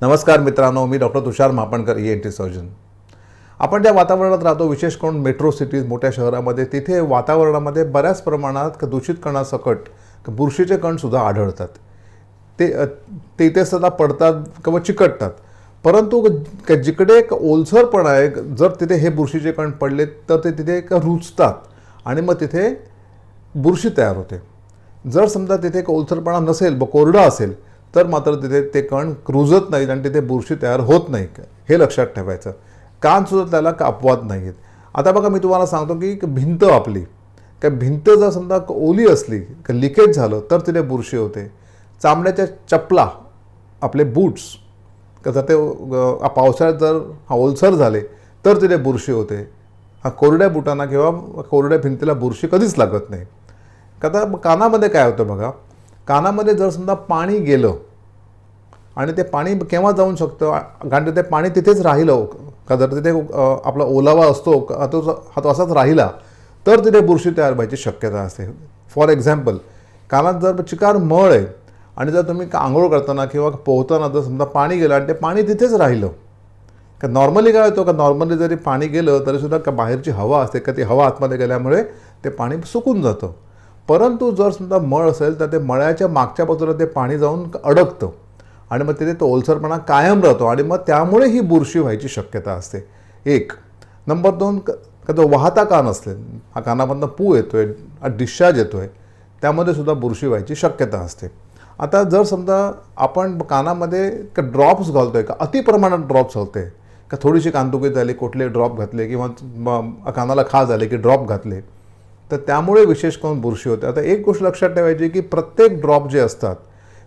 नमस्कार मित्रांनो मी doctor Tushar Mapankar E N T surgeon आपण ज्या वातावरणात राहतो विशेष करून मेट्रो सिटीज मोठ्या शहरामध्ये तिथे वातावरणामध्ये बऱ्याच प्रमाणात दूषित कणासकट बुरशीचे कणसुद्धा आढळतात. ते ते इथे सदा पडतात किंवा चिकटतात. परंतु जिकडे एक ओलसरपणा आहे जर तिथे हे बुरशीचे कण पडले तर ते तिथे एक रुजतात आणि मग तिथे बुरशी तयार होते. जर समजा तिथे एक ओलसरपणा नसेल ब कोरडा असेल तर मात्र तिथे ते कण क्रुजत नाहीत आणि तिथे बुरशी तयार होत नाही हे लक्षात ठेवायचं. कानसुद्धा त्याला कापवत नाही आहेत आता बघा मी तुम्हाला सांगतो की एक भिंत आपली काय भिंत जर समजा ओली असली का लिकेज झालं तर तिथे बुरशी होते. चामड्याच्या चपला आपले बूट्स का जर ते पावसाळ्यात जर ओलसर झाले तर तिथे बुरशी होते. हा कोरड्या बुटांना किंवा कोरड्या भिंतीला बुरशी कधीच लागत नाही. का आता कानामध्ये काय होतं बघा? कानामध्ये जर समजा पाणी गेलं आणि ते पाणी केव्हा जाऊन शकतं? कारण ते पाणी तिथेच राहिलं का जर तिथे आपला ओलावा असतो तो हा तो असाच राहिला तर तिथे बुरशी तयार व्हायची शक्यता असते. फॉर एक्झाम्पल कानात जर चिकार मळ आहे आणि जर तुम्ही का- आंघोळ करताना किंवा पोहताना जर समजा पाणी गेलं आणि ते पाणी तिथेच राहिलं का नॉर्मली काय होतं? का नॉर्मली जरी पाणी गेलं तरीसुद्धा का बाहेरची हवा असते का ती हवा आतमध्ये गेल्यामुळे ते पाणी सुकून जातं. परंतु जर समजा मळ असेल तर ते मळ्याच्या मागच्या बाजूला ते पाणी जाऊन अडकतं. आणि मग तिथे तो ओलसरपणा कायम राहतो आणि मग त्यामुळे ही बुरशी व्हायची शक्यता असते. एक नंबर दोन का तो वाहता कान असले हा कानामधनं पू येतो आहे डिस्चार्ज येतोय त्यामध्ये सुद्धा बुरशी व्हायची शक्यता असते. आता जर समजा आपण कानामध्ये का ड्रॉप्स घालतो आहे का अति प्रमाणात ड्रॉप्स घालतोय का थोडीशी कानदुखी झाली कुठले ड्रॉप घातले किंवा कानाला खा झाले की ड्रॉप घातले तर त्यामुळे विशेष करून बुरशी होते. आता एक गोष्ट लक्षात ठेवायची की प्रत्येक ड्रॉप जे असतात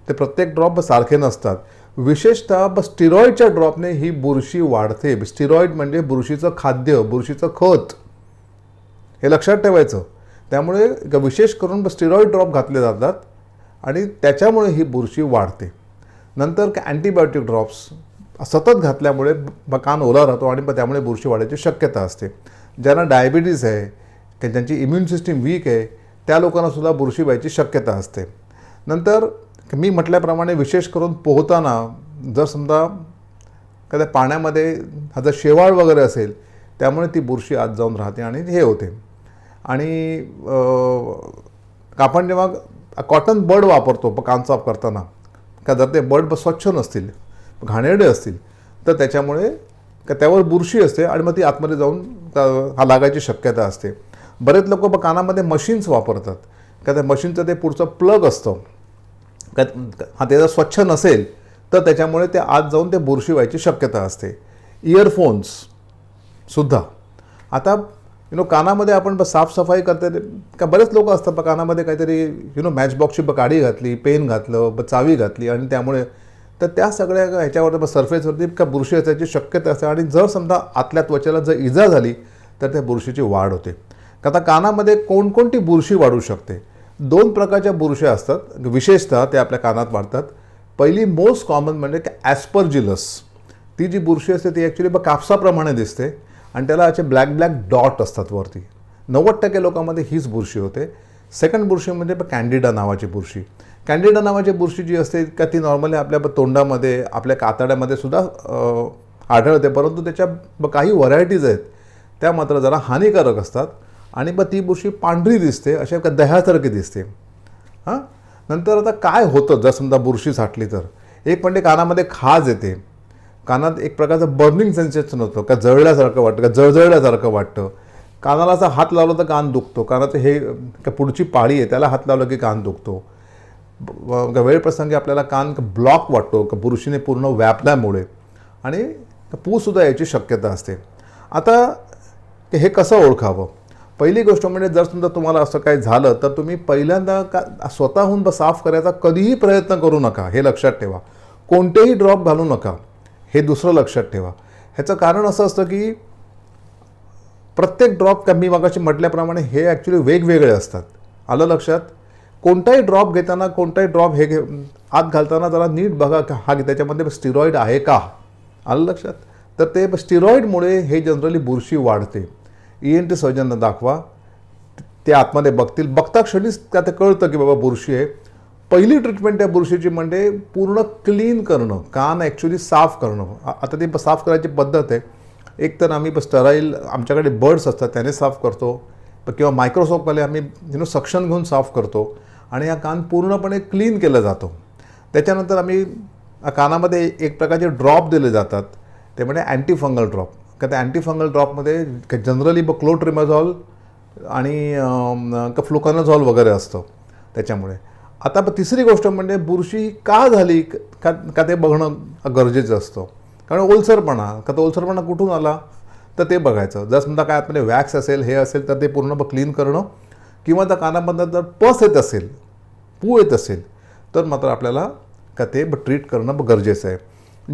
ते प्रत्येक ड्रॉप सारखे नसतात. विशेषतः ब स्टिरॉईडच्या ड्रॉपने ही बुरशी वाढते. स्टिरॉईड म्हणजे बुरशीचं खाद्य बुरशीचं खत. हे लक्षात ठेवायचं. त्यामुळे ग- विशेष करून स्टिरॉईड ड्रॉप घातले जातात आणि त्याच्यामुळे ही बुरशी वाढते. नंतर अँटीबायोटिक ड्रॉप्स सतत घातल्यामुळे कान ओला राहतो आणि मग त्यामुळे बुरशी वाढायची शक्यता असते. ज्यांना डायबिटीज आहे की ज्यांची इम्युन सिस्टीम वीक आहे त्या लोकांनासुद्धा बुरशी व्हायची शक्यता असते. नंतर मी म्हटल्याप्रमाणे विशेष करून पोहताना जर समजा कदा पाण्यामध्ये हा जर शेवाळ वगैरे असेल त्यामुळे ती बुरशी आत जाऊन राहते आणि हे होते. आणि आपण जेव्हा कॉटन बड वापरतो कान साफ करताना का जर ते बड स्वच्छ नसतील घाणेरडे असतील तर त्याच्यामुळे का त्यावर बुरशी असते आणि मग ती आतमध्ये जाऊन हा लागायची शक्यता असते. बरेच लोक कानामध्ये मशीन्स वापरतात. का त्या मशीनचं ते पुढचं प्लग असतं. का हा ते जर स्वच्छ नसेल तर त्याच्यामुळे ते आत जाऊन ते बुरशी व्हायची शक्यता असते. इयरफोन्स सुद्धा. आता यु नो कानामध्ये आपण ब- साफसफाई करते का बरेच लोक असतात ब कानामध्ये काहीतरी यु नो मॅचबॉक्सची ब काडी घातली पेन घातलं ब चावी घातली आणि त्यामुळे तर त्या सगळ्या ह्याच्यावर ब सरफेसवरती का बुरशी असायची शक्यता असते. आणि जर समजा आतल्या त्वचेला जर इजा झाली तर त्या बुरशीची वाढ होते. का आता कानामध्ये कोणकोणती बुरशी वाढू शकते? दोन प्रकारच्या बुरश्या असतात. विशेषतः ते आपल्या कानात वाढतात. पहिली मोस्ट कॉमन म्हणजे ॲस्पर्जिलस ती जी बुरशी असते ती ॲक्च्युली बघ कापसाप्रमाणे दिसते. आणि त्याला असे ब्लॅक ब्लॅक डॉट असतात वरती. नव्वद टक्के लोकांमध्ये हीच बुरशी होते. सेकंड बुरशी म्हणजे कॅन्डिडा नावाची बुरशी. कॅन्डिडा नावाची बुरशी जी असते का ती नॉर्मली आपल्या तोंडामध्ये आपल्या कातड्यामध्ये सुद्धा आढळते. परंतु त्याच्या ब- काही व्हरायटीज आहेत. त्या मात्र जरा हानिकारक असतात. आणि मग ती बुरशी पांढरी दिसते अशा का दह्यासारखी दिसते. हां? नंतर आता काय होतं जर समजा बुरशी साठली तर? एक म्हणजे कानामध्ये खाज येते. कानात एक प्रकारचं बर्निंग सेन्सेशन होतं का जळल्यासारखं वाटतं का जळजळल्यासारखं वाटतं. कानाला असा हात लावला तर कान दुखतो. कानाचं हे का पुढची पाळी आहे त्याला हात लावलं की कान दुखतो. वेळप्रसंगी आपल्याला कान ब्लॉक वाटतो का बुरशीने पूर्ण व्यापल्यामुळे. आणि पूसुद्धा याची शक्यता असते. आता हे कसं ओळखावं? पहिली गोष्ट म्हणजे जर समजा तुम्हाला असं काही झालं तर तुम्ही पहिल्यांदा का स्वतःहून साफ करायचा कधीही प्रयत्न करू नका. हे लक्षात ठेवा. कोणतेही ड्रॉप घालू नका. हे दुसरं लक्षात ठेवा. ह्याचं कारण असं असतं की प्रत्येक ड्रॉप का मी म्हटल्याप्रमाणे हे ॲक्च्युली वेगवेगळे असतात. आलं लक्षात? कोणताही ड्रॉप घेताना कोणताही ड्रॉप हे घे आत घालताना जरा नीट बघा का हा त्याच्यामध्ये स्टिरॉईड आहे का? आलं लक्षात? तर ते स्टिरॉईडमुळे हे जनरली बुरशी वाढते. ई एन टी सर्जनला दाखवा. ते आतमध्ये बघतील. बघता क्षणीच त्या ते कळतं की बाबा बुरशी आहे. पहिली ट्रीटमेंट त्या बुरशीची म्हणजे पूर्ण क्लीन करणं. कान ॲक्च्युली साफ करणं. आता ती साफ करायची पद्धत आहे. एक तर आम्ही स्टराईल आमच्याकडे बर्ड्स असतात त्याने साफ करतो. किंवा मायक्रोसॉफ्टवाले आम्ही यु नो सक्शन घेऊन साफ करतो. आणि हा कान पूर्णपणे क्लीन केला जातो. त्याच्यानंतर आम्ही कानामध्ये एक प्रकारचे ड्रॉप दिले जातात. ते म्हणजे अँटीफंगल ड्रॉप का त्या अँटीफंगल ड्रॉपमध्ये जनरली ब क्लोट्रिमाझॉल आणि अम, का फ्लुकानाझॉल वगैरे असतं त्याच्यामुळे. आता तिसरी गोष्ट म्हणजे बुरशी का झाली का का ते बघणं गरजेचं असतं. कारण ओलसरपणा का तो ओलसरपणा कुठून आला? तर ते बघायचं. जर समजा काय आतमध्ये वॅक्स असेल हे असेल तर ते पूर्ण क्लीन करणं. किंवा त्या कानामधनं जर पस येत असेल पू येत असेल तर मात्र आपल्याला का ते ट्रीट करणं गरजेचं आहे.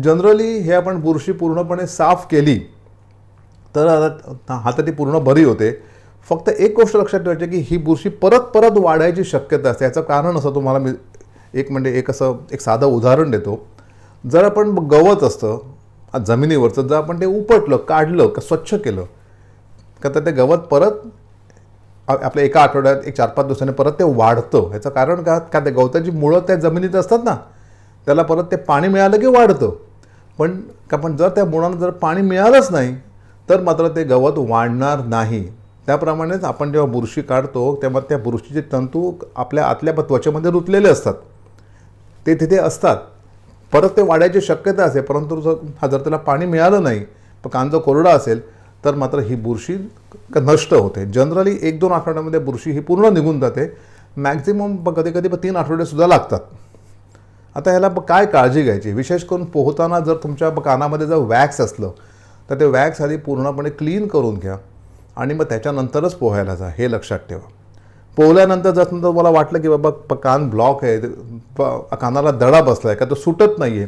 जनरली हे आपण बुरशी पूर्णपणे साफ केली तर आता आता ती पूर्ण बरी होते. फक्त एक गोष्ट लक्षात ठेवायची की ही बुरशी परत परत वाढायची शक्यता असते. याचं कारण असं तुम्हाला मी एक म्हणजे एक असं एक साधं उदाहरण देतो. जर आपण गवत असतं जमिनीवरचं जर आपण ते उपटलं काढलं का स्वच्छ केलं का तर ते गवत परत आपल्या एका आठवड्यात एक चार पाच दिवसांनी परत ते वाढतं. ह्याचं कारण का? का ते गवताची मुळं त्या जमिनीत असतात ना त्याला परत ते पाणी मिळालं की वाढतं. पण का पण जर त्या मुळांना जर पाणी मिळालंच नाही तर मात्र ते गवत वाढणार नाही. त्याप्रमाणेच आपण जेव्हा बुरशी काढतो तेव्हा त्या बुरशीचे तंतू आपल्या आतल्या त्वचेमध्ये रुतलेले असतात. ते तिथे असतात. परत ते वाढायची शक्यता असेल परंतु जर जर त्याला पाणी मिळालं नाही पण कान कोरडा असेल तर मात्र ही बुरशी नष्ट होते. जनरली एक दोन आठवड्यामध्ये बुरशी ही पूर्ण निघून जाते. मॅक्झिमम कधी कधी तीन आठवडेसुद्धा लागतात. आता ह्याला ब- काय काळजी घ्यायची? विशेष करून पोहताना जर तुमच्या कानामध्ये जर वॅक्स असलं तर ते वॅक्स आधी पूर्णपणे क्लीन करून घ्या आणि मग त्याच्यानंतरच पोहायला जा हे लक्षात ठेवा. पोहल्यानंतर जर समजा तुम्हाला वाटलं की बाबा प- कान ब्लॉक आहे कानाला दडा बसला आहे का तो सुटत नाही आहे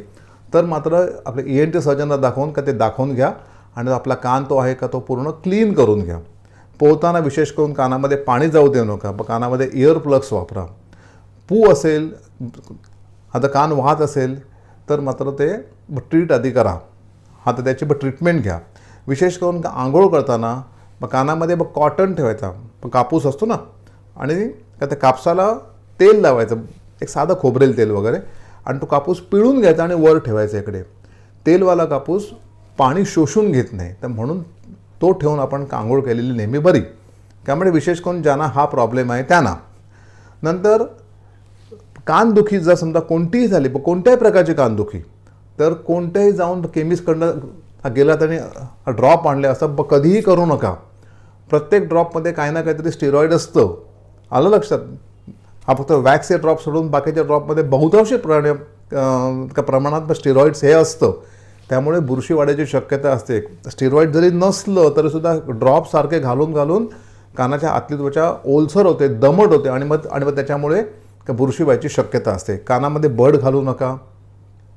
तर मात्र आपल्या ई एन टी सर्जनला दाखवून का ते दाखवून घ्या आणि आपला कान तो आहे का तो पूर्ण क्लीन करून घ्या. पोहताना विशेष करून कानामध्ये पाणी जाऊ देऊ नका प- कानामध्ये इयर प्लग्स वापरा. पू असेल आता कान वाहत असेल तर मात्र ते ट्रीट आधी करा. आता त्याची ट्रीटमेंट घ्या. विशेष करून का आंघोळ करताना मग कानामध्ये मग कॉटन ठेवायचा मग कापूस असतो ना आणि का त्या कापसाला तेल लावायचं एक साधं खोबरेल तेल वगैरे आणि तो कापूस पिळून घ्यायचा आणि वर ठेवायचा इकडे. तेलवाला कापूस पाणी शोषून घेत नाही तर म्हणून तो ठेवून आपण कांघोळ केलेली नेहमी बरी. त्यामुळे विशेष करून ज्यांना हा प्रॉब्लेम आहे त्यांना. नंतर कानदुखी जर समजा कोणतीही झाली पण कोणत्याही प्रकारची कानदुखी तर कोणत्याही जाऊन केमिस्टकडनं गेला त्याने ड्रॉप आणले असं ब- कधीही करू नका. प्रत्येक ड्रॉपमध्ये काही ना काहीतरी स्टेरॉईड असतं. आलं लक्षात? हा फक्त वॅक्सचे ड्रॉप सोडून बाकीच्या ड्रॉपमध्ये बहुतांशी प्राणी का प्रमाणात स्टेरॉईड्स हे असतं. त्यामुळे बुरशी वाढायची शक्यता असते. स्टेरॉईड जरी नसलं तरीसुद्धा ड्रॉप सारखे घालून घालून कानाच्या आतली त्वचा ओलसर होते दमट होते आणि मग आणि मग त्याच्यामुळे बुरशी व्हायची शक्यता असते. कानामध्ये बड घालू नका.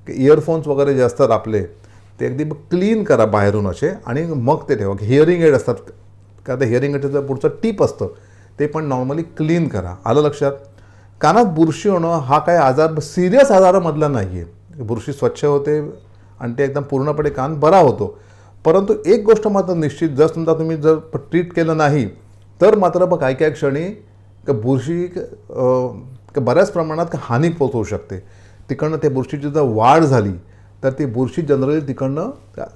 इयरफोन्स वगैरे जे असतात आपले ते अगदी क्लीन करा बाहेरून असे आणि मग ते ठेवा. हिअरिंग एड असतात का ते हिअरिंग एडचं पुढचं टीप असतं ते पण नॉर्मली क्लीन करा. आलं लक्षात? कानात बुरशी होणं हा काय आजार सिरियस आजारामधला नाही आहे बुरशी स्वच्छ होते आणि ते एकदम पूर्णपणे कान बरा होतो. परंतु एक गोष्ट मात्र निश्चित जर समजा तुम्ही जर ट्रीट केलं नाही तर मात्र मग काही काही क्षणी का बुरशी का बऱ्याच प्रमाणात हानी पोचवू शकते. तिकडनं त्या बुरशीची जर वाढ झाली तर ती बुरशी जनरली तिकडनं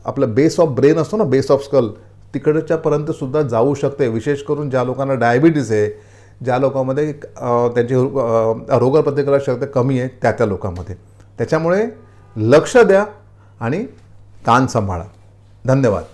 आपलं बेस ऑफ ब्रेन असतो ना बेस ऑफ स्कल तिकडच्यापर्यंत सुद्धा जाऊ शकते. विशेष करून ज्या लोकांना डायबिटीस आहे ज्या लोकांमध्ये त्यांची रोगप्रतिकारक शक्ती कमी आहे त्या त्या लोकांमध्ये. त्याच्यामुळे लक्ष द्या आणि कान सांभाळा. धन्यवाद.